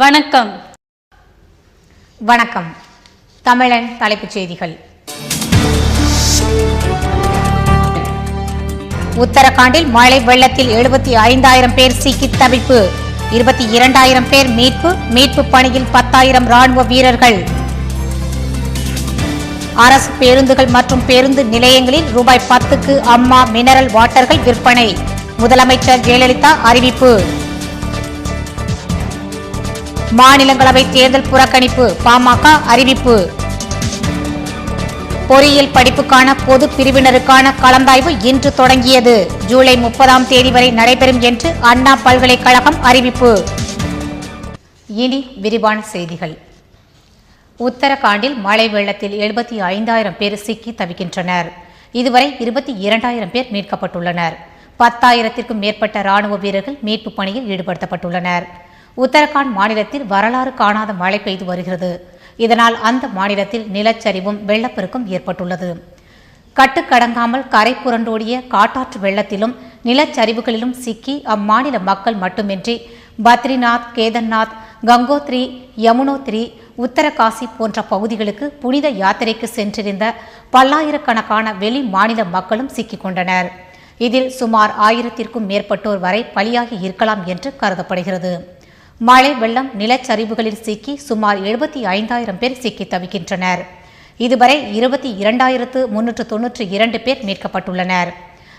வணக்கம். வணக்கம். தமிழன் தலைப்புச் செய்திகள். உத்தரகாண்டில் மழை வெள்ளத்தில் எழுபத்தி ஐந்தாயிரம் பேர் சிக்கி தவிப்பு இருபத்தி இரண்டாயிரம் பேர் மீட்பு மீட்பு பணியில் பத்தாயிரம் ராணுவ வீரர்கள். அரசு பேருந்துகள் மற்றும் பேருந்து நிலையங்களில் ரூபாய் பத்துக்கு அம்மா மினரல் வாட்டர்கள் விற்பனை. முதலமைச்சர் ஜெயலலிதா அறிவிப்பு. மாநிலங்களவை தேர்தல் புறக்கணிப்பு பாமக அறிவிப்பு. பொறியியல் படிப்புக்கான பொது பிரிவினருக்கான கலந்தாய்வு இன்று தொடங்கியது. ஜூலை முப்பதாம் தேதி வரை நடைபெறும் என்று அண்ணா பல்கலைக்கழகம் அறிவிப்பு. இனி விரிவான செய்திகள். உத்தரகாண்டில் மழை வெள்ளத்தில் எழுபத்தி ஐந்தாயிரம் பேர் சிக்கி தவிக்கின்றனர். இதுவரை இருபத்தி இரண்டாயிரம் பேர் மீட்கப்பட்டுள்ளனர். பத்தாயிரத்திற்கும் மேற்பட்ட ராணுவ வீரர்கள் மீட்புப் பணியில் ஈடுபடுத்தப்பட்டுள்ளனர். உத்தரகாண்ட் மாநிலத்தில் வரலாறு காணாத மழை பெய்து வருகிறது. இதனால் அந்த மாநிலத்தில் நிலச்சரிவும் வெள்ளப்பெருக்கும் ஏற்பட்டுள்ளது. கட்டுக்கடங்காமல் கரை புரண்டோடிய காட்டாற்று வெள்ளத்திலும் நிலச்சரிவுகளிலும் சிக்கி அம்மாநில மக்கள் மட்டுமின்றி பத்ரிநாத் கேதர்நாத் கங்கோத்ரி யமுனோத்ரி உத்தரகாசி போன்ற பகுதிகளுக்கு புனித யாத்திரைக்கு சென்றிருந்த பல்லாயிரக்கணக்கான வெளி மாநில மக்களும் சிக்கிக் கொண்டனர் இதில் சுமார் ஆயிரத்திற்கும் மேற்பட்டோர் வரை பலியாகி இருக்கலாம் என்று கருதப்படுகிறது. மழை வெள்ளம் நிலச்சரிவுகளில் சிக்கி சுமார் எழுபத்தி ஐந்தாயிரம் பேர் சிக்கி தவிக்கின்றனர். இதுவரை இருபத்தி இரண்டாயிரத்து முன்னூற்று தொன்னூற்றி இரண்டு பேர் மீட்கப்பட்டுள்ளனர்.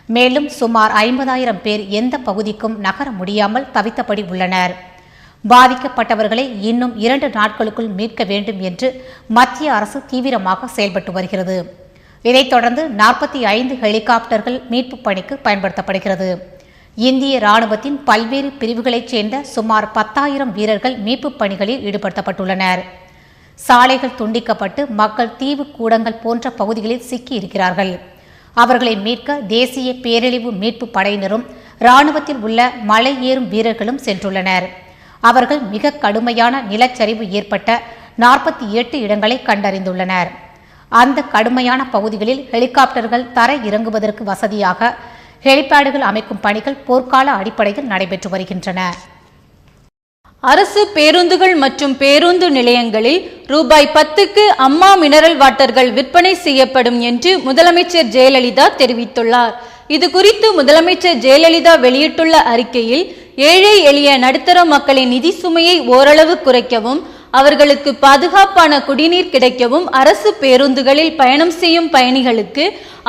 மேலும் சுமார் ஐம்பதாயிரம் பேர் எந்த பகுதிக்கும் நகர முடியாமல் தவித்தபடி உள்ளனர். பாதிக்கப்பட்டவர்களை இன்னும் இரண்டு நாட்களுக்குள் மீட்க வேண்டும் என்று மத்திய அரசு தீவிரமாக செயல்பட்டு வருகிறது. இதைத் தொடர்ந்து நாற்பத்தி ஐந்து ஹெலிகாப்டர்கள் மீட்பு பணிக்கு பயன்படுத்தப்படுகிறது. இந்திய ராணுவத்தின் பல்வேறு பிரிவுகளைச் சேர்ந்த சுமார் பத்தாயிரம் வீரர்கள் மீட்புப் பணிகளில் ஈடுபடுத்தப்பட்டுள்ளனர். சாலைகள் துண்டிக்கப்பட்டு மக்கள் தீவு கூடங்கள் போன்ற பகுதிகளில் சிக்கி இருக்கிறார்கள். அவர்களை மீட்க தேசிய பேரழிவு மீட்பு படையினரும் ராணுவத்தில் உள்ள மலை ஏறும் வீரர்களும் சென்றுள்ளனர். அவர்கள் மிக கடுமையான நிலச்சரிவு ஏற்பட்ட நாற்பத்தி எட்டு இடங்களை கண்டறிந்துள்ளனர். அந்த கடுமையான பகுதிகளில் ஹெலிகாப்டர்கள் தர இறங்குவதற்கு வசதியாக ஹெலிபேடுகள் அமைக்கும் பணிகள் போர்க்கால அடிப்படையில் நடைபெற்று வருகின்றன. அரசு பேருந்துகள் மற்றும் பேருந்து நிலையங்களில் ரூபாய் பத்துக்கு அம்மா மினரல் வாட்டர்கள் விற்பனை செய்யப்படும் என்று முதலமைச்சர் ஜெயலலிதா தெரிவித்துள்ளார். இது குறித்து முதலமைச்சர் ஜெயலலிதா வெளியிட்டுள்ள அறிக்கையில் ஏழை எளிய நடுத்தர மக்களின் நிதி சுமையை ஓரளவு குறைக்கவும் அவர்களுக்கு பாதுகாப்பான குடிநீர் கிடைக்கவும் அரசு பேருந்துகளில் பயணம் செய்யும் பயணிகளுக்கு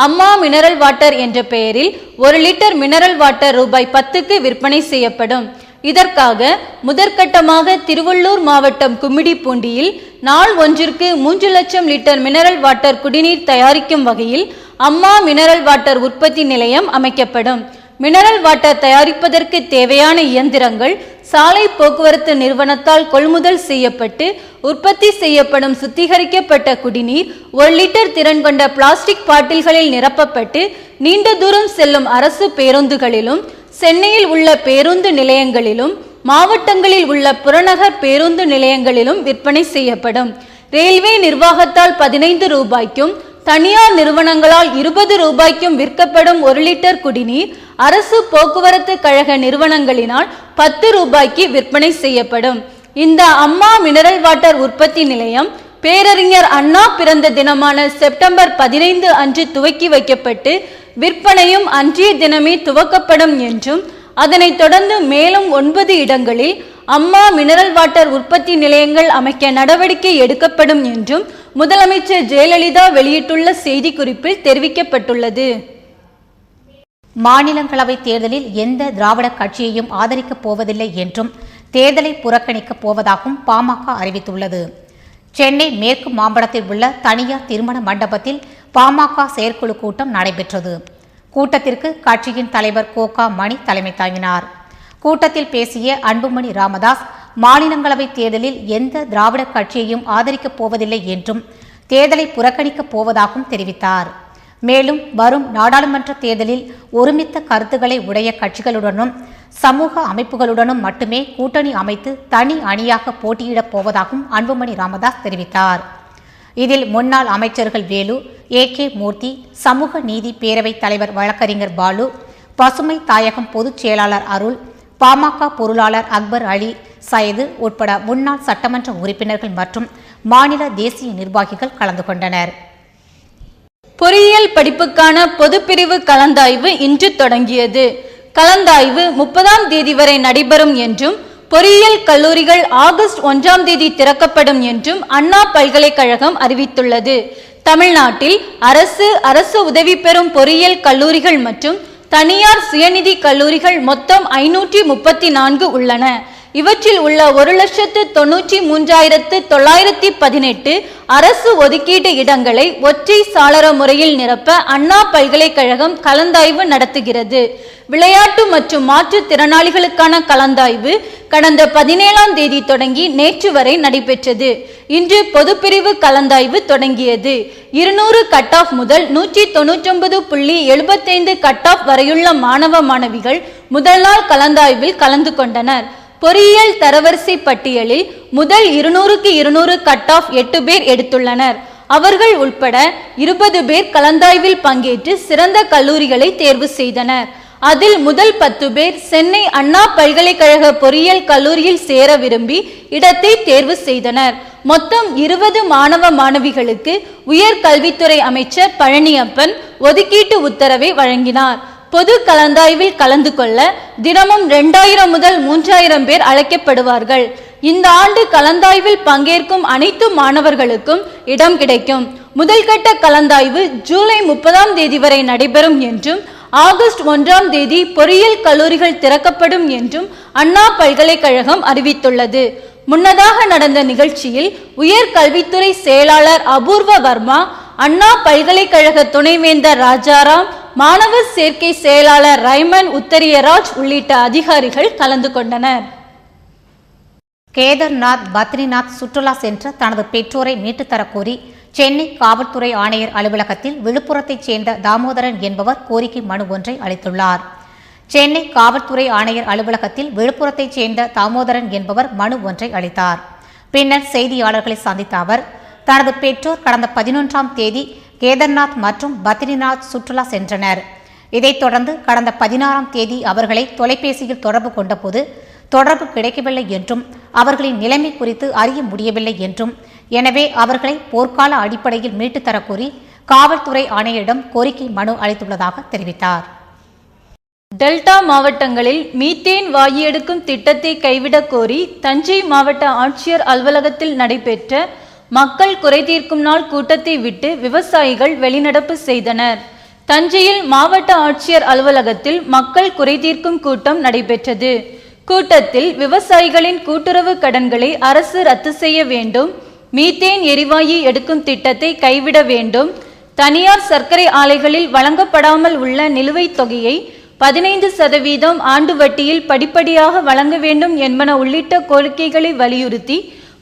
அம்மா மினரல் வாட்டர் என்ற பெயரில் ஒரு லிட்டர் மினரல் வாட்டர் ரூபாய் பத்துக்கு விற்பனை செய்யப்படும். இதற்காக முதற்கட்டமாக திருவள்ளூர் மாவட்டம் கும்மிடிப்பூண்டியில் நாள் ஒன்றிற்கு மூன்று லட்சம் லிட்டர் மினரல் வாட்டர் குடிநீர் தயாரிக்கும் வகையில் அம்மா மினரல் வாட்டர் உற்பத்தி நிலையம் அமைக்கப்படும். மினரல் வாட்டர் தயாரிப்பதற்கு தேவையான இயந்திரங்கள் சாலை போக்குவரத்து நிறுவனத்தால் கொள்முதல் செய்யப்பட்டு உற்பத்தி செய்யப்படும் சுத்திகரிக்கப்பட்ட குடிநீர் ஒரு லிட்டர் திறன் கொண்ட பிளாஸ்டிக் பாட்டில்களில் நிரப்பப்பட்டு நீண்ட தூரம் செல்லும் அரசு பேருந்துகளிலும் சென்னையில் உள்ள பேருந்து நிலையங்களிலும் மாவட்டங்களில் உள்ள புறநகர் பேருந்து நிலையங்களிலும் விற்பனை செய்யப்படும். ரயில்வே நிர்வாகத்தால் பதினைந்து ரூபாய்க்கும் தனியார் நிறுவனங்களால் இருபது ரூபாய்க்கும் விற்கப்படும் ஒரு லிட்டர் குடிநீர் அரசு போக்குவரத்து கழக நிறுவனங்களினால் பத்து ரூபாய்க்கு விற்பனை செய்யப்படும். இந்த அம்மா மினரல் வாட்டர் உற்பத்தி நிலையம் பேரறிஞர் அண்ணா பிறந்த தினமான செப்டம்பர் பதினைந்து அன்று துவக்கி வைக்கப்பட்டு விற்பனையும் அன்றைய தினமே துவக்கப்படும் என்றும் அதனைத் தொடர்ந்து மேலும் ஒன்பது இடங்களில் அம்மா மினரல் வாட்டர் உற்பத்தி நிலையங்கள் அமைக்க நடவடிக்கை எடுக்கப்படும் என்றும் முதலமைச்சர் ஜெயலலிதா வெளியிட்டுள்ள செய்திக்குறிப்பில் தெரிவிக்கப்பட்டுள்ளது. மாநிலங்களவை தேர்தலில் எந்த திராவிட கட்சியையும் ஆதரிக்கப் போவதில்லை என்றும் தேர்தலை புறக்கணிக்கப் போவதாகவும் பாமக அறிவித்துள்ளது. சென்னை மேற்கு மாம்பலத்தில் உள்ள தனியார் திருமண மண்டபத்தில் பாமக செயற்குழு கூட்டம் நடைபெற்றது. கூட்டத்திற்கு கட்சியின் தலைவர் கோகா மணி தலைமை தாங்கினார். கூட்டத்தில் பேசிய அன்புமணி ராமதாஸ் மாநிலங்களவை தேர்தலில் எந்த திராவிட கட்சியையும் ஆதரிக்கப் போவதில்லை என்றும் தேர்தலை புறக்கணிக்கப் போவதாகவும் தெரிவித்தார். மேலும் வரும் நாடாளுமன்ற தேர்தலில் ஒருமித்த கருத்துக்களை உடைய கட்சிகளுடனும் சமூக அமைப்புகளுடனும் மட்டுமே கூட்டணி அமைத்து தனி அணியாக போட்டியிடப் போவதாகவும் அன்புமணி ராமதாஸ் தெரிவித்தார். இதில் முன்னாள் அமைச்சர்கள் வேலு ஏ கே மூர்த்தி சமூக நீதி பேரவைத் தலைவர் வழக்கறிஞர் பாலு பசுமை தாயகம் பொதுச் செயலாளர் அருள் பாமக பொருளாளர் அக்பர் அலி சயது உட்பட முன்னாள் சட்டமன்ற உறுப்பினர்கள் மற்றும் மாநில தேசிய நிர்வாகிகள் கலந்து கொண்டனர். பொறியியல் படிப்புக்கான பொதுப்பிரிவு கலந்தாய்வு இன்று தொடங்கியது. கலந்தாய்வு முப்பதாம் தேதி வரை நடைபெறும் என்றும் பொறியியல் கல்லூரிகள் ஆகஸ்ட் ஒன்றாம் தேதி திறக்கப்படும் என்றும் அண்ணா பல்கலைக்கழகம் அறிவித்துள்ளது. தமிழ்நாட்டில் அரசு அரசு உதவி பெறும் பொறியியல் கல்லூரிகள் மற்றும் தனியார் சுயநிதி கல்லூரிகள் மொத்தம் ஐநூற்றி முப்பத்தி நான்கு உள்ளன. இவற்றில் உள்ள ஒரு லட்சத்து தொன்னூற்றி மூன்றாயிரத்து தொள்ளாயிரத்தி பதினெட்டு அரசு ஒதுக்கீட்டு இடங்களை ஒற்றை சாளர முறையில் நிரப்ப அண்ணா பல்கலைக்கழகம் கலந்தாய்வு நடத்துகிறது. விளையாட்டு மற்றும் மாற்றுத்திறனாளிகளுக்கான கலந்தாய்வு கடந்த பதினேழாம் தேதி தொடங்கி நேற்று வரை நடைபெற்றது. இன்று பொதுப்பிரிவு கலந்தாய்வு தொடங்கியது. இருநூறு கட் ஆஃப் முதல் நூற்றி தொண்ணூற்றொன்பது புள்ளி எழுபத்தைந்து கட் ஆஃப் வரையுள்ள மாணவ மாணவிகள் முதல் நாள் கலந்தாய்வில் கலந்து கொண்டனர். பொறியியல் தரவரிசை பட்டியலில் முதல் இருநூறுக்கு இருநூறு கட் ஆஃப் எட்டு பேர் எடுத்துள்ளனர். அவர்கள் உட்பட இருபது பேர் கலந்தாய்வில் பங்கேற்று சிறந்த கல்லூரிகளை தேர்வு செய்தனர். அதில் முதல் பத்து பேர் சென்னை அண்ணா பல்கலைக்கழக பொறியியல் கல்லூரியில் சேர விரும்பி இடத்தை தேர்வு செய்தனர். மொத்தம் இருபது மாணவ மாணவிகளுக்கு உயர்கல்வித்துறை அமைச்சர் பழனியப்பன் ஒதுக்கீட்டு உத்தரவை வழங்கினார். பொது கலந்தாய்வில் கலந்து கொள்ள தினமும் இரண்டாயிரம் முதல் மூன்றாயிரம் பேர் அழைக்கப்படுவார்கள். இந்த ஆண்டு கலந்தாய்வில் பங்கேற்கும் அனைத்து மாணவர்களுக்கும் இடம் கிடைக்கும். முதல் கட்ட கலந்தாய்வு ஜூலை முப்பதாம் தேதி வரை நடைபெறும் என்றும் ஆகஸ்ட் ஒன்றாம் தேதி பொறியியல் கல்லூரிகள் திறக்கப்படும் என்றும் அண்ணா பல்கலைக்கழகம் அறிவித்துள்ளது. முன்னதாக நடந்த நிகழ்ச்சியில் உயர்கல்வித்துறை செயலாளர் அபூர்வ வர்மா அண்ணா பல்கலைக்கழக துணைவேந்தர் ராஜாராம் மாணவர் சேர்க்கை செயலாளர் ரைமன் உத்தரியராஜ் உள்ளிட்ட அதிகாரிகள் கலந்து கொண்டனர். கேதர்நாத் பத்ரிநாத் சுற்றுலா சென்ற தனது பெற்றோரை மீட்டுத் கோரி சென்னை காவல்துறை ஆணையர் அலுவலகத்தில் விழுப்புரத்தைச் சேர்ந்த தாமோதரன் என்பவர் கோரிக்கை மனு ஒன்றை அளித்துள்ளார். சென்னை காவல்துறை ஆணையர் அலுவலகத்தில் விழுப்புரத்தைச் சேர்ந்த தாமோதரன் என்பவர் மனு ஒன்றை அளித்தார். பின்னர் செய்தியாளர்களை சந்தித்த அவர் தனது பெற்றோர் கடந்த பதினொன்றாம் தேதி கேதர்நாத் மற்றும் பத்ரிநாத் சுற்றுலா சென்றனர். இதைத் தொடர்ந்து கடந்த பதினாறாம் தேதி அவர்களை தொலைபேசியில் தொடர்பு கொண்டபோது தொடர்பு கிடைக்கவில்லை என்றும் அவர்களின் நிலைமை குறித்து அறிய முடியவில்லை என்றும் எனவே அவர்களை போர்க்கால அடிப்படையில் மீட்டுத் தரக் கோரி காவல்துறை ஆணையரிடம் கோரிக்கை மனு அளித்துள்ளதாக தெரிவித்தார். டெல்டா மாவட்டங்களில் மீத்தேன் வாயு எடுக்கும் திட்டத்தை கைவிடக் கோரி தஞ்சை மாவட்ட ஆட்சியர் அலுவலகத்தில் நடைபெற்ற மக்கள் குறைதீர்க்கும் நாள் கூட்டத்தை விட்டு விவசாயிகள் வெளிநடப்பு செய்தனர். தஞ்சையில் மாவட்ட ஆட்சியர் அலுவலகத்தில் மக்கள் குறைதீர்க்கும் கூட்டம் நடைபெற்றது. கூட்டத்தில் விவசாயிகளின் கூட்டுறவு கடன்களை அரசு ரத்து செய்ய வேண்டும் மீத்தேன் எரிவாயு எடுக்கும் திட்டத்தை கைவிட வேண்டும் தனியார் சர்க்கரை ஆலைகளில் வழங்கப்படாமல் உள்ள நிலுவைத் தொகையை பதினைந்து சதவீதம் ஆண்டு வட்டியில் படிப்படியாக வழங்க வேண்டும் என்பன உள்ளிட்ட கோரிக்கைகளை வலியுறுத்தி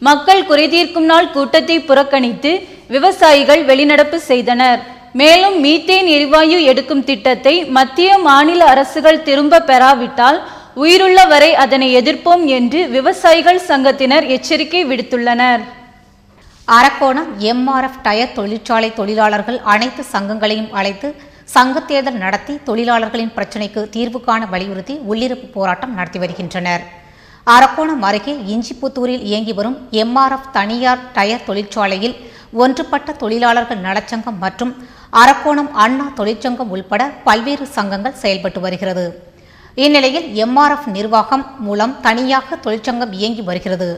மக்கள் குறைதீர்க்கும் நாள் கூட்டத்தை புறக்கணித்து விவசாயிகள் வெளிநடப்பு செய்தனர். மேலும் மீத்தேன் எரிவாயு எடுக்கும் திட்டத்தை மத்திய மாநில அரசுகள் திரும்ப பெறாவிட்டால் உயிருள்ள வரை அதனை எதிர்ப்போம் என்று விவசாயிகள் சங்கத்தினர் எச்சரிக்கை விடுத்துள்ளனர். அரக்கோணம் எம்ஆர்எஃப் டயர் தொழிற்சாலை தொழிலாளர்கள் அனைத்து சங்கங்களையும் அழைத்து சங்க தேர்தல் நடத்தி தொழிலாளர்களின் பிரச்சினைக்கு தீர்வு காண வலியுறுத்தி உள்ளிருப்பு போராட்டம் நடத்தி வருகின்றனர். அரக்கோணம் அருகே இஞ்சிப்புத்தூரில் இயங்கி வரும் எம்ஆர்எஃப் தனியார் டயர் தொழிற்சாலையில் ஒன்றுபட்ட தொழிலாளர்கள் நலச்சங்கம் மற்றும் அரக்கோணம் அண்ணா தொழிற்சங்கம் உள்பட பல்வேறு சங்கங்கள் செயல்பட்டு வருகிறது. இந்நிலையில் எம்ஆர்எஃப் நிர்வாகம் மூலம் தனியாக தொழிற்சங்கம் இயங்கி வருகிறது.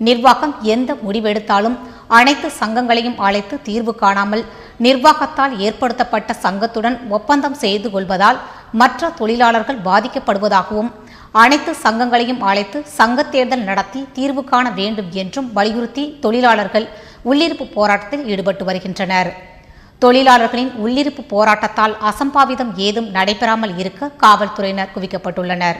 நிர்வாகம் எந்த முடிவெடுத்தாலும் அனைத்து சங்கங்களையும் அழைத்து தீர்வு காணாமல் நிர்வாகத்தால் ஏற்படுத்தப்பட்ட சங்கத்துடன் ஒப்பந்தம் செய்து கொள்வதால் மற்ற தொழிலாளர்கள் பாதிக்கப்படுவதாகவும் அனைத்து சங்கங்களையும் அழைத்து சங்க தேர்தல் நடத்தி தீர்வு காண வேண்டும் என்றும் வலியுறுத்தி தொழிலாளர்கள் உள்ளிருப்பு போராட்டத்தில் ஈடுபட்டு வருகின்றனர். தொழிலாளர்களின் உள்ளிருப்பு போராட்டத்தால் அசம்பாவிதம் ஏதும் நடைபெறாமல் இருக்க காவல்துறையினர் குவிக்கப்பட்டுள்ளனர்.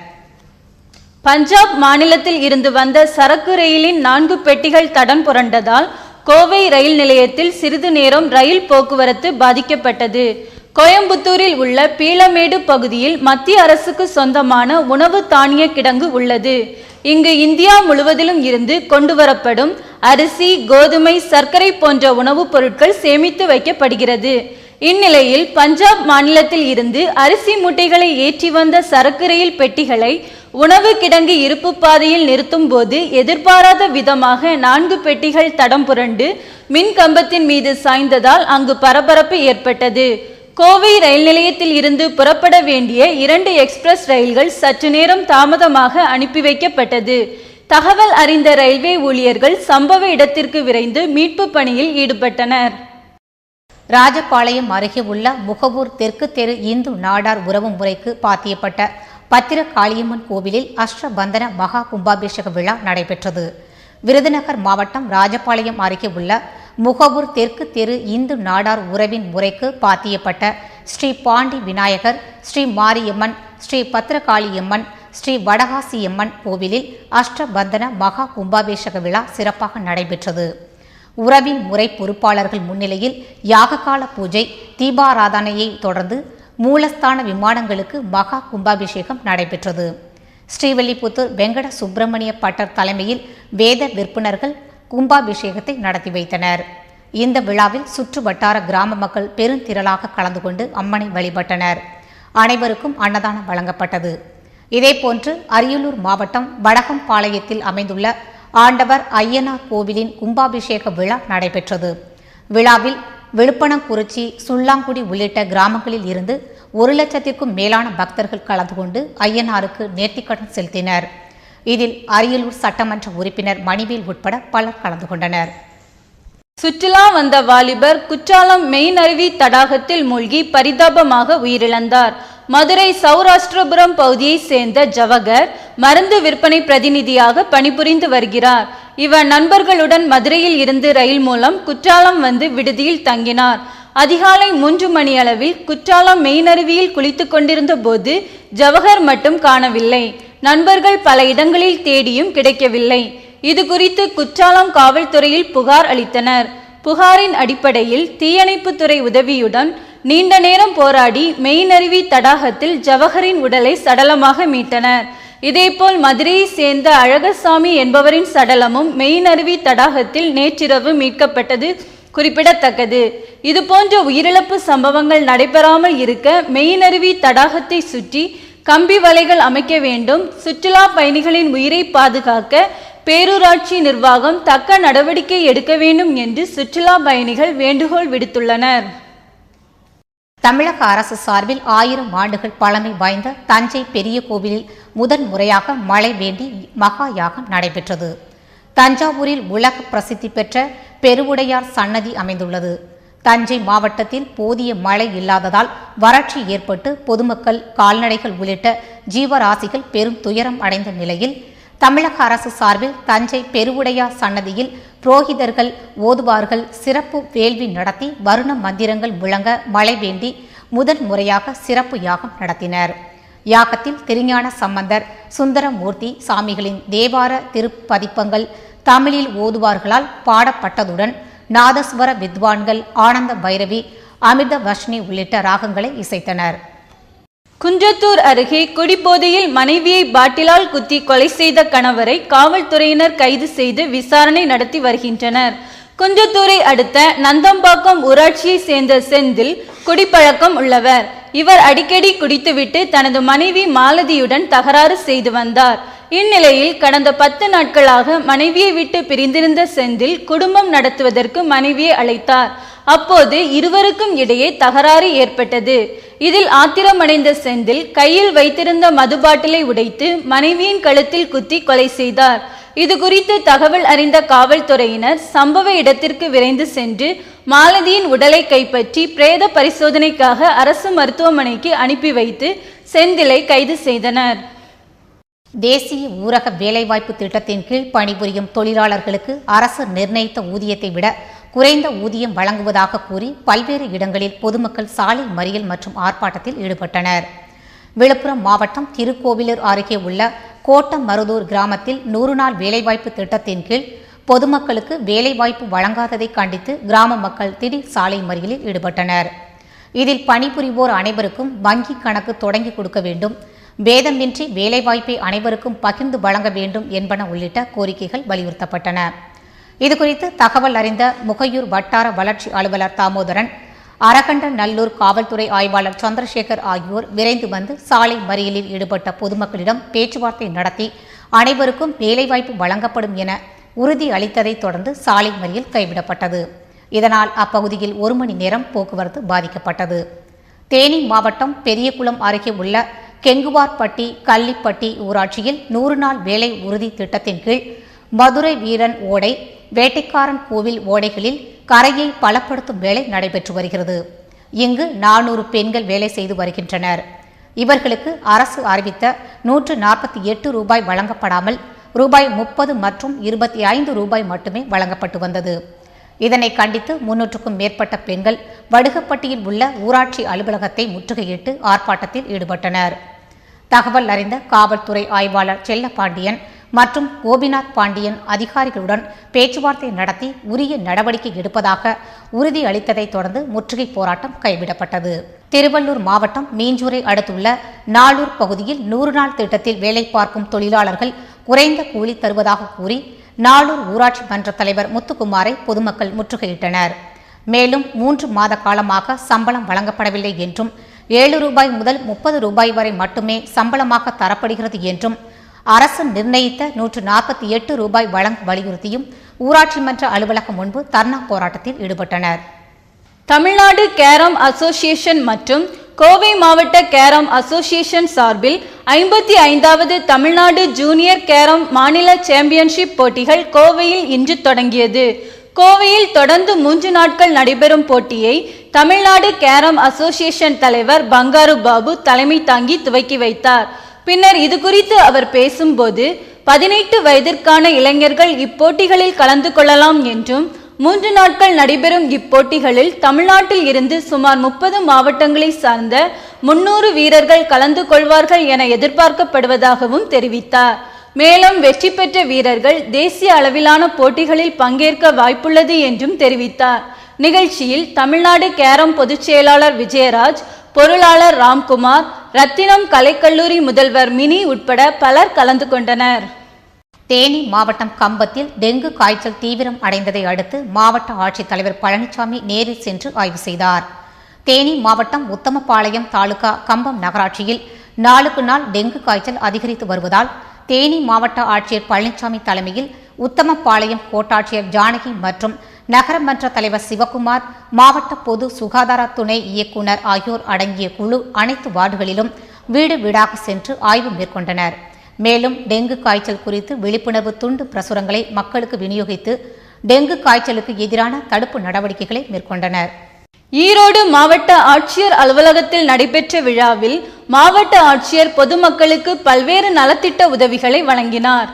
பஞ்சாப் மாநிலத்தில் இருந்து வந்த சரக்கு ரயிலின் நான்கு பெட்டிகள் தடம் புரண்டதால் கோவை ரயில் நிலையத்தில் சிறிது நேரம் ரயில் போக்குவரத்து பாதிக்கப்பட்டது. கோயம்புத்தூரில் உள்ள பீளமேடு பகுதியில் மத்திய அரசுக்கு சொந்தமான உணவு தானிய கிடங்கு உள்ளது. இங்கு இந்தியா முழுவதிலும் இருந்து கொண்டுவரப்படும் அரிசி கோதுமை சர்க்கரை போன்ற உணவுப் பொருட்கள் சேமித்து வைக்கப்படுகிறது. இந்நிலையில் பஞ்சாப் மாநிலத்தில் இருந்து அரிசி மூட்டைகளை ஏற்றி வந்த சரக்கு ரயில் பெட்டிகளை உணவு கிடங்கு இருப்பு பாதையில் நிறுத்தும் போது எதிர்பாராத விதமாக நான்கு பெட்டிகள் தடம் புரண்டு மின் கம்பத்தின் மீது சாய்ந்ததால் அங்கு பரபரப்பு ஏற்பட்டது. கோவை ரயில் நிலையத்தில் இருந்து புறப்பட வேண்டிய இரண்டு எக்ஸ்பிரஸ் ரயில்கள் சற்று நேரம் தாமதமாக அனுப்பி வைக்கப்பட்டது. தகவல் அறிந்த ரயில்வே ஊழியர்கள் சம்பவ இடத்திற்கு விரைந்து மீட்பு பணியில் ஈடுபட்டனர். ராஜபாளையம் அருகே உள்ள முகவூர் தெற்கு தெரு இந்து நாடார் உறவு முறைக்கு பாத்தியப்பட்ட பத்திர காளியம்மன் கோவிலில் அஷ்டபந்தன மகா கும்பாபிஷேக விழா நடைபெற்றது. விருதுநகர் மாவட்டம் ராஜபாளையம் அருகே உள்ள முகவூர் தெற்கு தெரு இந்து நாடார் உறவின் முறைக்கு பாத்தியப்பட்ட ஸ்ரீ பாண்டி விநாயகர் ஸ்ரீ மாரியம்மன் ஸ்ரீ பத்திரகாளியம்மன் ஸ்ரீ வடகாசியம்மன் கோவிலில் அஷ்டபந்தன மகா கும்பாபிஷேக விழா சிறப்பாக நடைபெற்றது. உறவின் முறை பொறுப்பாளர்கள் முன்னிலையில் யாககால பூஜை தீபாராதனையை தொடர்ந்து மூலஸ்தான விமானங்களுக்கு மகா கும்பாபிஷேகம் நடைபெற்றது. ஸ்ரீவல்லிபுத்தூர் வெங்கட சுப்பிரமணிய பட்டர் தலைமையில் வேத விற்பனர்கள் கும்பாபிஷேகத்தை நடத்தி வைத்தனர். இந்த விழாவில் சுற்று வட்டார கிராம மக்கள் பெருந்திரளாக கலந்து கொண்டு அம்மனை வழிபட்டனர். அனைவருக்கும் அன்னதானம் வழங்கப்பட்டது. இதேபோன்று அரியலூர் மாவட்டம் வடகம்பாளையத்தில் அமைந்துள்ள ஆண்டவர் ஐயனார் கோவிலின் கும்பாபிஷேக விழா நடைபெற்றது. விழாவில் விழுப்பணங்குறிச்சி சுள்ளாங்குடி உள்ளிட்ட கிராமங்களில் இருந்து ஒரு லட்சத்திற்கும் மேலான பக்தர்கள் கலந்து கொண்டு ஐயனாருக்கு நேர்த்திக்கடன் செலுத்தினர். இதில் அரியலூர் சட்டமன்ற உறுப்பினர் மணிவேல் உட்பட பலர் கலந்து கொண்டனர். சுற்றுலா வந்த வாலிபர் குற்றாலம் மெயினருவி தடாகத்தில் மூழ்கி பரிதாபமாக உயிரிழந்தார். மதுரை சௌராஷ்டிரபுரம் பகுதியைச் சேர்ந்த ஜவகர் மருந்து விற்பனை பிரதிநிதியாக பணிபுரிந்து வருகிறார். இவர் நண்பர்களுடன் மதுரையில் இருந்து ரயில் மூலம் குற்றாலம் வந்து விடுதியில் தங்கினார். அதிகாலை மூன்று மணி அளவில் குற்றாலம் மெயினருவியில் குளித்துக் கொண்டிருந்த போது ஜவஹர் மட்டும் காணவில்லை. நண்பர்கள் பல இடங்களில் தேடியும் கிடைக்கவில்லை. இது குறித்து குற்றாலம் காவல்துறையில் புகார் அளித்தனர். புகாரின் அடிப்படையில் தீயணைப்புத்துறை உதவியுடன் நீண்ட நேரம் போராடி மெய்நருவி தடாகத்தில் ஜவஹரின் உடலை சடலமாக மீட்டனர். இதேபோல் மதுரையை சேர்ந்த அழகசாமி என்பவரின் சடலமும் மெய்நருவி தடாகத்தில் நேற்றிரவு மீட்கப்பட்டது குறிப்பிடத்தக்கது. இதுபோன்ற உயிரிழப்பு சம்பவங்கள் நடைபெறாமல் இருக்க மெய்நருவி தடாகத்தை சுற்றி கம்பி வலைகள் அமைக்க வேண்டும் சுற்றுலா பயணிகளின் உயிரை பாதுகாக்க பேரூராட்சி நிர்வாகம் தக்க நடவடிக்கை எடுக்க வேண்டும் என்று சுற்றுலா பயணிகள் வேண்டுகோள் விடுத்துள்ளனர். தமிழக அரசு சார்பில் ஆயிரம் ஆண்டுகள் பழமை வாய்ந்த தஞ்சை பெரிய கோவிலில் முதன் முறையாக மழை வேண்டி மகா யாகம் நடைபெற்றது. தஞ்சாவூரில் உலக பிரசித்தி பெற்ற பெருவுடையார் சன்னதி அமைந்துள்ளது. தஞ்சை மாவட்டத்தில் போதிய மழை இல்லாததால் வறட்சி ஏற்பட்டு பொதுமக்கள் கால்நடைகள் உள்ளிட்ட ஜீவராசிகள் பெரும் துயரம் அடைந்த நிலையில் தமிழக அரசு சார்பில் தஞ்சை பெருவுடையா சன்னதியில் புரோகிதர்கள் ஓதுவார்கள் சிறப்பு வேள்வி நடத்தி வருண மந்திரங்கள் முழங்க மழை வேண்டி முதன் முறையாக சிறப்பு யாகம் நடத்தினர். யாகத்தில் திருஞான சம்பந்தர் சுந்தரமூர்த்தி சாமிகளின் தேவார திருப்பதிப்பங்கள் தமிழில் ஓதுவார்களால் பாடப்பட்டதுடன் நாதஸ்வர வித்வான்கள் ஆனந்த பைரவி அமிர்த வர்ஷினி உள்ளிட்ட ராகங்களை இசைத்தனர். குன்றத்தூர் அருகே குடிபோதையில் மனைவியை பாட்டிலால் குத்தி கொலை செய்த கணவரை காவல்துறையினர் கைது செய்து விசாரணை நடத்தி வருகின்றனர். குன்றத்தூரை அடுத்த நந்தம்பாக்கம் ஊராட்சியை சேர்ந்த செந்தில் குடிப்பழக்கம் உள்ளவர். இவர் அடிக்கடி குடித்துவிட்டு தனது மனைவி மாலதியுடன் தகராறு செய்து வந்தார். இந்நிலையில் கடந்த பத்து நாட்களாக மனைவியை விட்டு பிரிந்திருந்த செந்தில் குடும்பம் நடத்துவதற்கு மனைவியை அழைத்தார். அப்போது இருவருக்கும் இடையே தகராறு ஏற்பட்டது. இதில் ஆத்திரமடைந்த செந்தில் கையில் வைத்திருந்த மது பாட்டிலை உடைத்து மனைவியின் கழுத்தில் குத்தி கொலை செய்தார். இது குறித்து தகவல் அறிந்த காவல்துறையினர் சம்பவ இடத்திற்கு விரைந்து சென்று மாலதியின் உடலை கைப்பற்றி பிரேத பரிசோதனைக்காக அரசு மருத்துவமனைக்கு அனுப்பி வைத்து செந்திலை கைது செய்தனர். தேசிய ஊரக வேலைவாய்ப்பு திட்டத்தின் கீழ் பணிபுரியும் தொழிலாளர்களுக்கு அரசு நிர்ணயித்த ஊதியத்தை விட குறைந்த ஊதியம் வழங்குவதாக கூறி பல்வேறு இடங்களில் பொதுமக்கள் சாலை மறியல் மற்றும் ஆர்ப்பாட்டத்தில் ஈடுபட்டனர். விழுப்புரம் மாவட்டம் திருக்கோவிலூர் அருகே உள்ள கோட்டம் மருதூர் கிராமத்தில் நூறு நாள் வேலைவாய்ப்பு திட்டத்தின் கீழ் பொதுமக்களுக்கு வேலைவாய்ப்பு வழங்காததை கண்டித்து கிராம மக்கள் திடீர் சாலை மறியலில் ஈடுபட்டனர். இதில் பணிபுரிவோர் அனைவருக்கும் வங்கி கணக்கு தொடங்கி கொடுக்க வேண்டும். பேதமின்றி வேலைவாய்ப்பை அனைவருக்கும் பகிர்ந்து வழங்க வேண்டும் என்பன உள்ளிட்ட கோரிக்கைகள் வலியுறுத்தப்பட்டன. இதுகுறித்து தகவல் அறிந்த முகையூர் வட்டார வளர்ச்சி அலுவலர் தாமோதரன் அரகண்ட நல்லூர் காவல்துறை ஆய்வாளர் சந்திரசேகர் ஆகியோர் விரைந்து வந்து சாலை மறியலில் ஈடுபட்ட பொதுமக்களிடம் பேச்சுவார்த்தை நடத்தி அனைவருக்கும் வேலைவாய்ப்பு வழங்கப்படும் என உறுதி அளித்ததைத் தொடர்ந்து சாலை மறியல் கைவிடப்பட்டது. இதனால் அப்பகுதியில் ஒரு மணி நேரம் போக்குவரத்து பாதிக்கப்பட்டது. தேனி மாவட்டம் பெரியகுளம் அருகே உள்ள கெங்குவார்பட்டி கள்ளிப்பட்டி ஊராட்சியில் நூறு நாள் வேலை உறுதி திட்டத்தின் கீழ் மதுரை வீரன் ஓடை வேட்டைக்காரன் கோவில் ஓடைகளில் கரையை பலப்படுத்தும் வேலை நடைபெற்று வருகிறது. இங்கு நானூறு பெண்கள் வேலை செய்து வருகின்றனர். இவர்களுக்கு அரசு அறிவித்த நூற்று நாற்பத்தி எட்டு ரூபாய் வழங்கப்படாமல் ரூபாய் முப்பது மற்றும் இருபத்தி ஐந்து ரூபாய் மட்டுமே வழங்கப்பட்டு வந்தது. இதனை கண்டித்து முன்னூற்றுக்கும் மேற்பட்ட பெண்கள் வடுகப்பட்டியில் உள்ள ஊராட்சி அலுவலகத்தை முற்றுகையிட்டு ஆர்ப்பாட்டத்தில் ஈடுபட்டனர். தகவல் அறிந்த காவல்துறை ஆய்வாளர் செல்லப்பாண்டியன் மற்றும் கோபிநாத் பாண்டியன் அதிகாரிகளுடன் பேச்சுவார்த்தை நடத்தி உரிய நடவடிக்கை எடுப்பதாக உறுதி அளித்ததைத் தொடர்ந்து முற்றுகை போராட்டம் கைவிடப்பட்டது. திருவள்ளூர் மாவட்டம் மீஞ்சூரை அடுத்துள்ள நாளூர் பகுதியில் நூறு நாள் திட்டத்தில் வேலை பார்க்கும் தொழிலாளர்கள் குறைந்த கூலி தருவதாக கூறி நாளூர் ஊராட்சி மன்ற தலைவர் முத்துக்குமாரை பொதுமக்கள் முற்றுகையிட்டனர். மேலும் மூன்று மாத காலமாக சம்பளம் வழங்கப்படவில்லை என்றும் ஏழு ரூபாய் முதல் முப்பது ரூபாய் வரை மட்டுமே சம்பளமாக தரப்படுகிறது என்றும் அரசு நிர்ணயித்த நூற்று நாற்பத்தி எட்டு ரூபாய் வழங்க வலியுறுத்தியும் ஊராட்சி மன்ற அலுவலகம் முன்பு தர்ணா போராட்டத்தில் ஈடுபட்டனர். தமிழ்நாடு கேரம் அசோசியேஷன் மற்றும் கோவை மாவட்ட கேரம் அசோசியேஷன் சார்பில் ஐம்பத்தி ஐந்தாவது தமிழ்நாடு ஜூனியர் கேரம் மாநில சாம்பியன்ஷிப் போட்டிகள் கோவையில் இன்று தொடங்கியது. கோவையில் தொடர்ந்து மூன்று நாட்கள் நடைபெறும் போட்டியை தமிழ்நாடு கேரம் அசோசியேஷன் தலைவர் பங்காரு பாபு தலைமை தாங்கி துவக்கி வைத்தார். பின்னர் இது குறித்து அவர் பேசும்போது பதினெட்டு வயதிற்கான இளைஞர்கள் இப்போட்டிகளில் கலந்து கொள்ளலாம் என்றும் மூன்று நாட்கள் நடைபெறும் இப்போட்டிகளில் தமிழ்நாட்டில் இருந்து சுமார் முப்பது மாவட்டங்களை சார்ந்த முன்னூறு வீரர்கள் கலந்து கொள்வார்கள் என எதிர்பார்க்கப்படுவதாகவும் தெரிவித்தார். மேலும் வெற்றி பெற்ற வீரர்கள் தேசிய அளவிலான போட்டிகளில் பங்கேற்க வாய்ப்புள்ளது என்றும் தெரிவித்தார். நிகழ்ச்சியில் தமிழ்நாடு கேரம் பொதுச் செயலாளர் விஜயராஜ் பொருளாளர் ராம்குமார் ரத்தினம் கலைக்கல்லூரி முதல்வர் மினி உட்பட பலர் கலந்து கொண்டனர். தேனி மாவட்டம் கம்பத்தில் டெங்கு காய்ச்சல் தீவிரம் அடைந்ததை அடுத்து மாவட்ட ஆட்சித்தலைவர் பழனிசாமி நேரில் சென்று ஆய்வு செய்தார். தேனி மாவட்டம் உத்தமபாளையம் தாலுகா கம்பம் நகராட்சியில் நாளுக்கு நாள் டெங்கு காய்ச்சல் அதிகரித்து வருவதால் தேனி மாவட்ட ஆட்சியர் பழனிசாமி தலைமையில் உத்தமபாளையம் கோட்டாட்சியர் ஜானகி மற்றும் நகரமன்ற தலைவர் சிவகுமார் மாவட்ட பொது சுகாதார துணை இயக்குனர் ஆகியோர் அடங்கிய குழு அனைத்து வார்டுகளிலும் வீடு வீடாக சென்று ஆய்வு மேற்கொண்டனர். மேலும் டெங்கு காய்ச்சல் குறித்து விழிப்புணர்வு துண்டு பிரசுரங்களை மக்களுக்கு விநியோகித்து டெங்கு காய்ச்சலுக்கு எதிரான தடுப்பு நடவடிக்கைகளை மேற்கொண்டனர். ஈரோடு மாவட்ட ஆட்சியர் அலுவலகத்தில் நடைபெற்ற விழாவில் மாவட்ட ஆட்சியர் பொதுமக்களுக்கு பல்வேறு நலத்திட்ட உதவிகளை வழங்கினார்.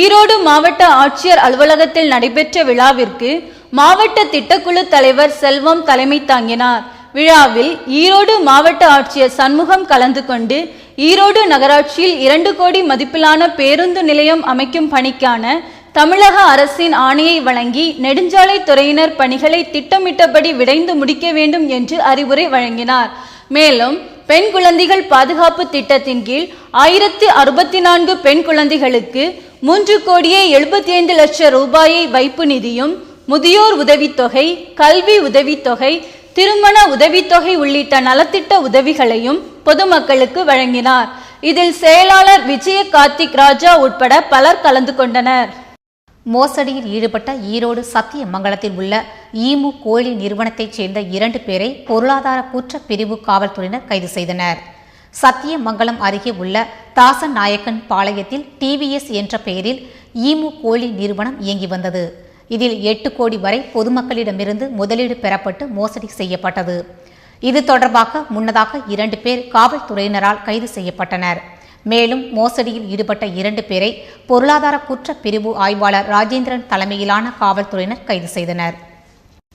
ஈரோடு மாவட்ட ஆட்சியர் அலுவலகத்தில் நடைபெற்ற விழாவிற்கு மாவட்ட திட்டக்குழு தலைவர் செல்வம் தலைமை தாங்கினார். விழாவில் ஈரோடு மாவட்ட ஆட்சியர் சண்முகம் கலந்து கொண்டு ஈரோடு நகராட்சியில் இரண்டு கோடி மதிப்பிலான பேருந்து நிலையம் அமைக்கும் பணிக்கான தமிழக அரசின் ஆணையை வழங்கி நெடுஞ்சாலை துறையினர் பணிகளை திட்டமிட்டபடி விரைந்து முடிக்க வேண்டும் என்று அறிவுரை வழங்கினார். மேலும் பெண் குழந்தைகள் பாதுகாப்பு திட்டத்தின் கீழ் ஆயிரத்தி அறுபத்தி நான்கு பெண் குழந்தைகளுக்கு மூன்று கோடியே எழுபத்தி ஐந்து லட்சம் ரூபாயை வைப்பு நிதியும் முதியோர் உதவித்தொகை கல்வி உதவித்தொகை திருமண உதவித்தொகை உள்ளிட்ட நலத்திட்ட உதவிகளையும் பொதுமக்களுக்கு வழங்கினார். இதில் செயலாளர் விஜய கார்த்திக் ராஜா உட்பட பலர் கலந்து கொண்டனர். மோசடியில் ஈடுபட்ட ஈரோடு சத்தியமங்கலத்தில் உள்ள ஈமு கோழி நிறுவனத்தைச் சேர்ந்த இரண்டு பேரை பொருளாதார குற்றப் பிரிவு காவல்துறையினர் கைது செய்தனர். சத்தியமங்கலம் அருகே உள்ள தாசன் நாயக்கன் பாளையத்தில் டிவிஎஸ் என்ற பெயரில் ஈமு கோழி நிறுவனம் இயங்கி வந்தது. இதில் எட்டு கோடி வரை பொதுமக்களிடமிருந்து முதலீடு பெறப்பட்டு மோசடி செய்யப்பட்டது. இது தொடர்பாக முன்னதாக இரண்டு பேர் காவல்துறையினரால் கைது செய்யப்பட்டனர். மேலும் மோசடியில் ஈடுபட்ட இரண்டு பேரை பொருளாதார குற்றப் பிரிவு ஆய்வாளர் ராஜேந்திரன் தலைமையிலான காவல்துறையினர் கைது செய்தனர்.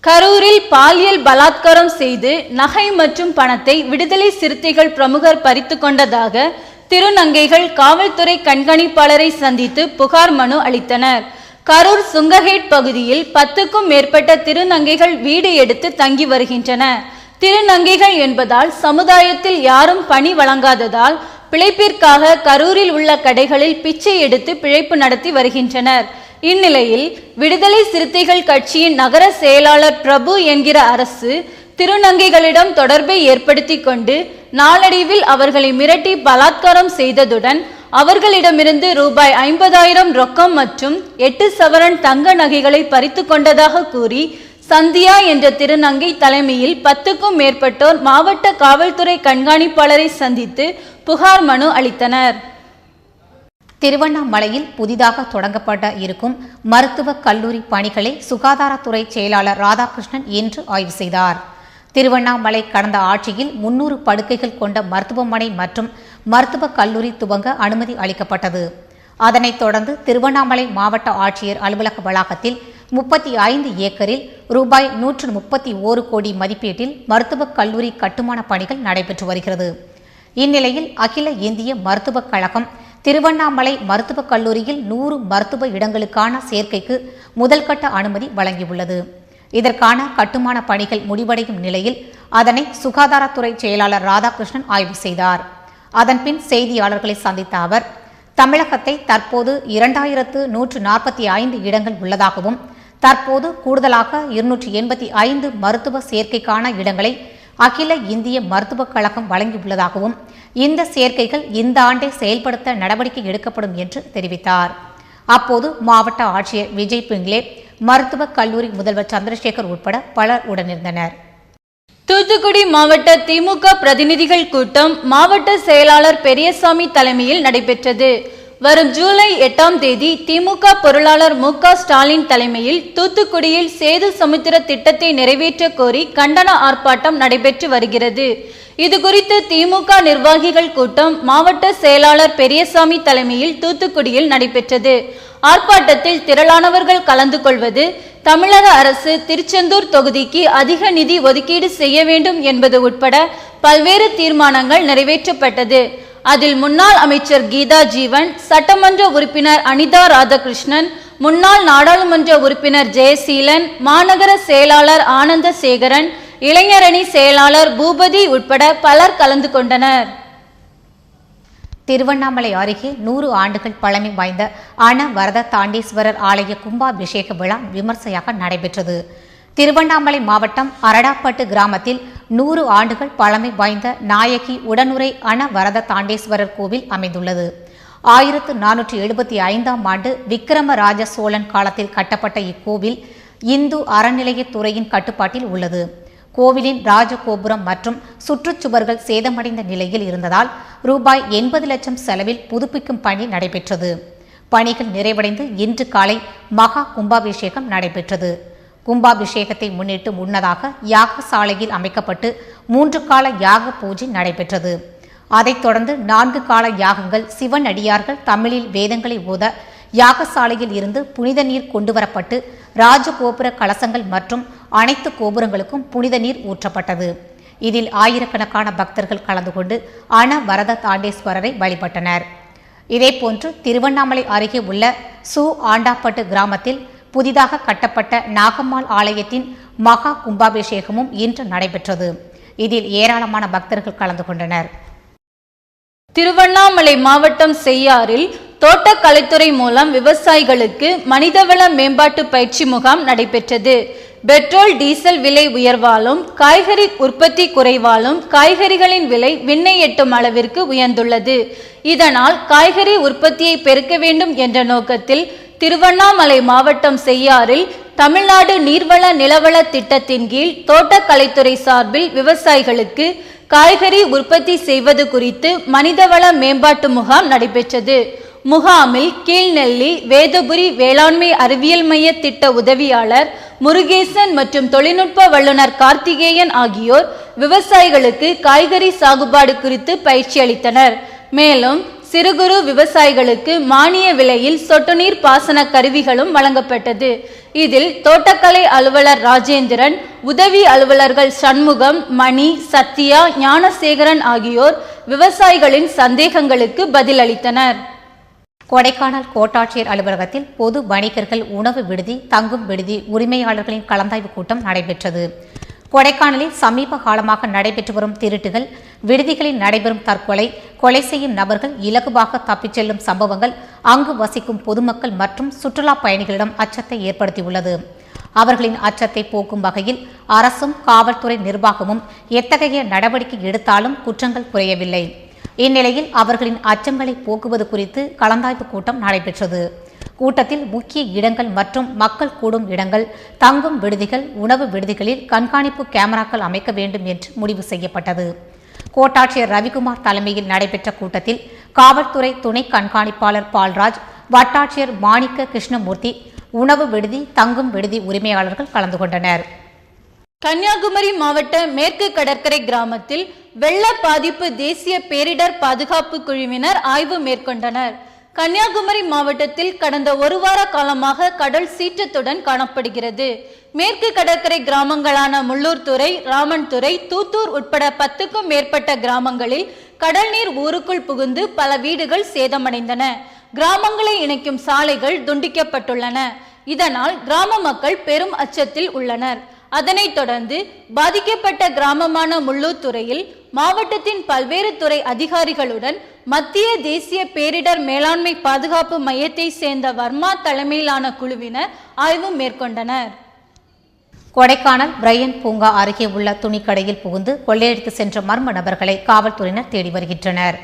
கரூரில் பாலியல் பலாத்காரம் செய்து நகை மற்றும் பணத்தை விடுதலை சிறுத்தைகள் பிரமுகர் பறித்து கொண்டதாக திருநங்கைகள் காவல்துறை கண்காணிப்பாளரை சந்தித்து புகார் மனு அளித்தனர். கரூர் சுங்ககேட் பகுதியில் பத்துக்கும் மேற்பட்ட திருநங்கைகள் வீடு எடுத்து தங்கி வருகின்றன. திருநங்கைகள் என்பதால் சமுதாயத்தில் யாரும் பணி வழங்காததால் பிழைப்பிற்காக கரூரில் உள்ள கடைகளில் பிச்சை எடுத்து பிழைப்பு நடத்தி வருகின்றனர். இந்நிலையில் விடுதலை சிறுத்தைகள் கட்சியின் நகர செயலாளர் பிரபு என்கிற அரசு திருநங்கைகளிடம் தொடர்பை ஏற்படுத்தி கொண்டு நாளடைவில் அவர்களை மிரட்டி பலாத்காரம் செய்ததுடன் அவர்களிடமிருந்து ரூபாய் ஐம்பதாயிரம் ரொக்கம் மற்றும் எட்டு சவரன் தங்க நகைகளை பறித்து கொண்டதாக கூறி சந்தியா என்ற திருநங்கை தலைமையில் பத்துக்கும் மேற்பட்டோர் மாவட்ட காவல்துறை கண்காணிப்பாளரை சந்தித்து புகார் மனு அளித்தனர். திருவண்ணாமலையில் புதிதாக தொடங்கப்பட இருக்கும் மருத்துவக் கல்லூரி பணிகளை சுகாதாரத்துறை செயலாளர் ராதாகிருஷ்ணன் இன்று ஆய்வு செய்தார். திருவண்ணாமலை கடந்த ஆட்சியில் முன்னூறு படுக்கைகள் கொண்ட மருத்துவமனை மற்றும் மருத்துவக் கல்லூரி துவங்க அனுமதி அளிக்கப்பட்டது. அதனைத் தொடர்ந்து திருவண்ணாமலை மாவட்ட ஆட்சியர் அலுவலக வளாகத்தில் முப்பத்தி ஐந்து ஏக்கரில் ரூபாய் நூற்று முப்பத்தி ஓரு கோடி மதிப்பீட்டில் மருத்துவக் கல்லூரி கட்டுமான பணிகள் நடைபெற்று வருகிறது. இந்நிலையில் அகில இந்திய மருத்துவக் கழகம் திருவண்ணாமலை மருத்துவக் கல்லூரியில் நூறு மருத்துவ இடங்களுக்கான சேர்க்கைக்கு முதல்கட்ட அனுமதி வழங்கியுள்ளது. இதற்கான கட்டுமான பணிகள் முடிவடையும் நிலையில் அதனை சுகாதாரத்துறை செயலாளர் ராதாகிருஷ்ணன் ஆய்வு செய்தார். அதன்பின் செய்தியாளர்களை சந்தித்த அவர் தமிழகத்தை தற்போது இரண்டாயிரத்து நூற்று நாற்பத்தி ஐந்து இடங்கள் உள்ளதாகவும் தற்போது கூடுதலாக இருநூற்றி எண்பத்தி ஐந்து மருத்துவ சேர்க்கைக்கான இடங்களை அகில இந்திய மருத்துவக் கழகம் வழங்கியுள்ளதாகவும் இந்த சேர்க்கைகள் இந்த ஆண்டே செயல்படுத்த நடவடிக்கை எடுக்கப்படும் என்று தெரிவித்தார். அப்போது மாவட்ட ஆட்சியர் விஜய் பிங்லே மருத்துவக் கல்லூரி முதல்வர் சந்திரசேகர் உட்பட பலர் உடனிருந்தனர். தூத்துக்குடி மாவட்ட திமுக பிரதிநிதிகள் கூட்டம் மாவட்ட செயலாளர் பெரியசாமி தலைமையில் நடைபெற்றது. வரும் ஜூலை எட்டாம் தேதி திமுக பொருளாளர் மு க ஸ்டாலின் தலைமையில் தூத்துக்குடியில் சேது சமுத்திர திட்டத்தை நிறைவேற்ற கோரி கண்டன ஆர்ப்பாட்டம் நடைபெற்று வருகிறது. இதுகுறித்து திமுக நிர்வாகிகள் கூட்டம் மாவட்ட செயலாளர் பெரியசாமி தலைமையில் தூத்துக்குடியில் நடைபெற்றது. ஆர்ப்பாட்டத்தில் திரளானவர்கள் கலந்து கொள்வது தமிழக அரசு திருச்செந்தூர் தொகுதிக்கு அதிக நிதி ஒதுக்கீடு செய்ய வேண்டும் என்பது உட்பட பல்வேறு தீர்மானங்கள் நிறைவேற்றப்பட்டது. அதில் முன்னாள் அமைச்சர் கீதா ஜீவன் சட்டமன்ற உறுப்பினர் அனிதா ராதாகிருஷ்ணன் முன்னாள் நாடாளுமன்ற உறுப்பினர் ஜெயசீலன் மாநகர செயலாளர் ஆனந்த சேகரன் இளைஞரணி செயலாளர் பூபதி உட்பட பலர் கலந்து கொண்டனர். திருவண்ணாமலை அருகே நூறு ஆண்டுகள் பழமை வாய்ந்த அனவரத தாண்டீஸ்வரர் ஆலய கும்பாபிஷேக விழா விமர்சையாக நடைபெற்றது. திருவண்ணாமலை மாவட்டம் அரடாப்பட்டு கிராமத்தில் நூறு ஆண்டுகள் பழமை வாய்ந்த நாயகி உடனுரை அனவரத தாண்டேஸ்வரர் கோவில் அமைந்துள்ளது. ஆயிரத்து நானூற்றி எழுபத்தி ஐந்தாம் ஆண்டு விக்கிரமராஜ சோழன் காலத்தில் கட்டப்பட்ட இக்கோவில் இந்து அறநிலையத்துறையின் கட்டுப்பாட்டில் உள்ளது. கோவிலின் ராஜகோபுரம் மற்றும் சுற்றுச்சுவர்கள் சேதமடைந்த நிலையில் இருந்ததால் ரூபாய் எண்பது லட்சம் செலவில் புதுப்பிக்கும் பணி நடைபெற்றது. பணிகள் நிறைவடைந்து இன்று காலை மகா கும்பாபிஷேகம் நடைபெற்றது. கும்பாபிஷேகத்தை முன்னிட்டு முன்னதாக யாக சாலையில் அமைக்கப்பட்டு மூன்று கால யாக பூஜை நடைபெற்றது. அதைத் தொடர்ந்து நான்கு கால யாகங்கள் சிவன் அடியார்கள் தமிழில் வேதங்களை ஓத யாகசாலையில் இருந்து புனித நீர் கொண்டுவரப்பட்டு ராஜகோபுர கலசங்கள் மற்றும் அனைத்து கோபுரங்களுக்கும் புனித நீர் ஊற்றப்பட்டது. இதில் ஆயிரக்கணக்கான பக்தர்கள் கலந்து கொண்டு அனவரத தாண்டேஸ்வரரை வழிபட்டனர். இதேபோன்று திருவண்ணாமலை அருகே உள்ள சு ஆண்டாப்பட்டு கிராமத்தில் புதிதாக கட்டப்பட்ட நாகம்மாள் ஆலயத்தின் மகா கும்பாபிஷேகமும் இன்று நடைபெற்றது. இதில் ஏராளமான பக்தர்கள் கலந்து கொண்டனர். திருவண்ணாமலை மாவட்டம் செய்யாறில் தோட்டக்கலைத்துறை மூலம் விவசாயிகளுக்கு மனிதவள மேம்பாட்டு பயிற்சி முகாம் நடைபெற்றது. பெட்ரோல் டீசல் விலை உயர்வாலும் காய்கறி உற்பத்தி குறைவாலும் காய்கறிகளின் விலை விண்ணை எட்டும் அளவிற்கு உயர்ந்துள்ளது. இதனால் காய்கறி உற்பத்தியை பெருக்க வேண்டும் என்ற நோக்கத்தில் திருவண்ணாமலை மாவட்டம் செய்யாறில் தமிழ்நாடு நீர்வள நிலவள திட்டத்தின் கீழ் தோட்டக்கலைத்துறை சார்பில் விவசாயிகளுக்கு காய்கறி உற்பத்தி செய்வது குறித்து மனிதவள மேம்பாட்டு முகாம் நடைபெற்றது. முகாமில் கீழ்நெல்லி வேதபுரி வேளாண்மை அறிவியல் மைய திட்ட உதவியாளர் முருகேசன் மற்றும் தொழில்நுட்ப வல்லுநர் கார்த்திகேயன் ஆகியோர் விவசாயிகளுக்கு காய்கறி சாகுபாடு குறித்து பயிற்சி அளித்தனர். மேலும் சிறு குறு விவசாயிகளுக்கு மானிய விலையில் சொட்டு நீர் பாசன கருவிகளும் வழங்கப்பட்டது. இதில் தோட்டக்கலை அலுவலர் ராஜேந்திரன் உதவி அலுவலர்கள் சண்முகம் மணி சத்யா ஞானசேகரன் ஆகியோர் விவசாயிகளின் சந்தேகங்களுக்கு பதிலளித்தனர். கொடைக்கானல் கோட்டாட்சியர் அலுவலகத்தில் பொது வணிகர்கள் உணவு விடுதி தங்கும் விடுதி உரிமையாளர்களின் கலந்தாய்வு கூட்டம் நடைபெற்றது. கொடைக்கானலில் சமீப காலமாக நடைபெற்று வரும் திருட்டுகள் விடுதிகளில் நடைபெறும் தற்கொலை கொலை செய்யும் நபர்கள் இலகுவாக தப்பிச் செல்லும் சம்பவங்கள் அங்கு வசிக்கும் பொதுமக்கள் மற்றும் சுற்றுலா பயணிகளிடம் அச்சத்தை ஏற்படுத்தியுள்ளது. அவர்களின் அச்சத்தை போக்கும் வகையில் அரசும் காவல்துறை நிர்வாகமும் எத்தகைய நடவடிக்கை எடுத்தாலும் குற்றங்கள் குறையவில்லை. இந்நிலையில் அவர்களின் அச்சங்களை போக்குவது குறித்து கலந்தாய்வு கூட்டம் நடைபெற்றது. கூட்டத்தில் முக்கிய இடங்கள் மற்றும் மக்கள் கூடும் இடங்கள் தங்கும் விடுதிகள் உணவு விடுதிகளில் கண்காணிப்பு கேமராக்கள் அமைக்க வேண்டும் என்று முடிவு செய்யப்பட்டது. கோட்டாட்சியர் ரவிக்குமார் தலைமையில் நடைபெற்ற கூட்டத்தில் காவல்துறை துணை கண்காணிப்பாளர் பால்ராஜ் வட்டாட்சியர் மாணிக்க கிருஷ்ணமூர்த்தி உணவு விடுதி தங்கும் விடுதி உரிமையாளர்கள் கலந்து கொண்டனர். கன்னியாகுமரி மாவட்ட மேற்கு கடற்கரை கிராமத்தில் வெள்ள பாதிப்பு தேசிய பேரிடர் பாதுகாப்பு குழுவினர் ஆய்வு மேற்கொண்டனர். கன்னியாகுமரி மாவட்டத்தில் கடந்த ஒரு வார காலமாக கடல் சீற்றத்துடன் காணப்படுகிறது. மேற்கு கடற்கரை கிராமங்களான முள்ளூர்துறை ராமன்துறை தூத்தூர் உட்பட பத்துக்கும் மேற்பட்ட கிராமங்களில் கடல் நீர் ஊருக்குள் புகுந்து பல வீடுகள் சேதமடைந்தன. கிராமங்களை இணைக்கும் சாலைகள் துண்டிக்கப்பட்டுள்ளன. இதனால் கிராம மக்கள் பெரும் அச்சத்தில் உள்ளனர். அதனைத் தொடர்ந்து பாதிக்கப்பட்ட கிராமமான முள்ளூத்துறையில் மாவட்டத்தின் பல்வேறு துறை அதிகாரிகளுடன் மத்திய தேசிய பேரிடர் மேலாண்மை பாதுகாப்பு மையத்தை சேர்ந்த வர்மா தலைமையிலான குழுவினர் ஆய்வு மேற்கொண்டனர். கொடைக்கானல் பிரையன் பூங்கா அருகே உள்ள துணிக்கடையில் புகுந்து கொள்ளையடித்து சென்ற மர்ம நபர்களை காவல்துறையினர் தேடி வருகின்றனர்.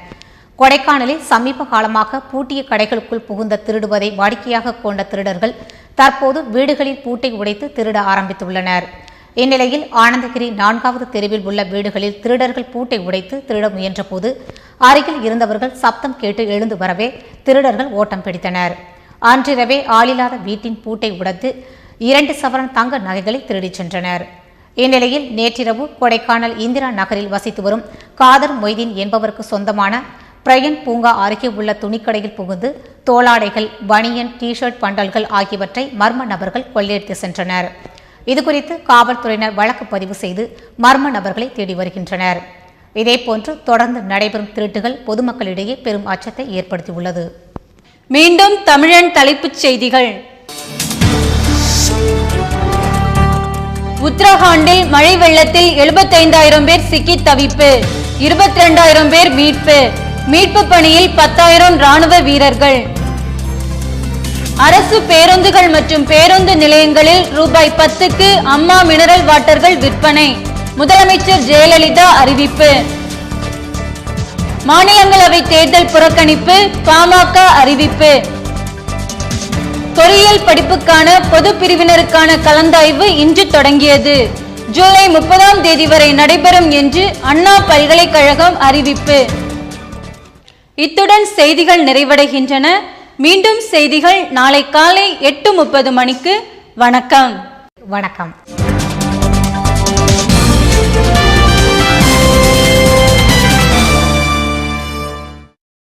கொடைக்கானலில் சமீப காலமாக பூட்டிய கடைகளுக்குள் புகுந்த திருடுவதை வாடிக்கையாக கொண்ட திருடர்கள் தற்போது வீடுகளில் பூட்டை உடைத்து திருட ஆரம்பித்துள்ளனர். இந்நிலையில் ஆனந்தகிரி நான்காவது தெருவில் உள்ள வீடுகளில் திருடர்கள் பூட்டை உடைத்து திருட முயன்றபோது அருகில் இருந்தவர்கள் சப்தம் கேட்டு எழுந்து வரவே திருடர்கள் ஓட்டம் பிடித்தனர். அன்றிரவே ஆளில்லாத வீட்டின் பூட்டை உடைத்து இரண்டு சவரன் தங்க நகைகளை திருடிச் சென்றனர். இந்நிலையில் நேற்றிரவு கொடைக்கானல் இந்திரா நகரில் வசித்து வரும் காதர் மொய்தீன் என்பவருக்கு சொந்தமான பிரயன் பூங்கா அருகே உள்ள துணிக்கடையில் புகுந்து தோளாடைகள் பனியன் டிஷர்ட் பண்டல்கள் ஆகியவற்றை மர்ம நபர்கள் கொள்ளையடித்து சென்றனர். இதுகுறித்து காவல்துறையினர் வழக்கு பதிவு செய்து மர்ம நபர்களை தேடி வருகின்றனர். இதேபோன்று தொடர்ந்து நடைபெறும் திருட்டுகள் பொதுமக்களிடையே பெரும் அச்சத்தை ஏற்படுத்தியுள்ளது. மீண்டும் தமிழன் தலைப்புச் செய்திகள். உத்தரகாண்டில் மழை வெள்ளத்தில் எழுபத்தைந்தாயிரம் பேர் சிக்கி தவிப்பு இருபத்தி ரெண்டாயிரம் பேர் மீட்பு. மீட்பு பணியில் பத்தாயிரம் ராணுவ வீரர்கள். அரசு பேருந்துகள் மற்றும் பேருந்து நிலையங்களில் ரூபாய் பத்துக்கு அம்மா மினரல் வாட்டர்கள் விற்பனை. முதலமைச்சர் ஜெயலலிதா அறிவிப்பு. மாநிலங்களவை தேர்தல் புறக்கணிப்பு பாமக அறிவிப்பு. பொறியியல் படிப்புக்கான பொது பிரிவினருக்கான கலந்தாய்வு இன்று தொடங்கியது. ஜூலை முப்பதாம் தேதி வரை நடைபெறும் என்று அண்ணா பல்கலைக்கழகம் அறிவிப்பு. இத்துடன் செய்திகள் நிறைவடைகின்றன. மீண்டும் செய்திகள் நாளை காலை எட்டு முப்பது மணிக்கு. வணக்கம். வணக்கம்.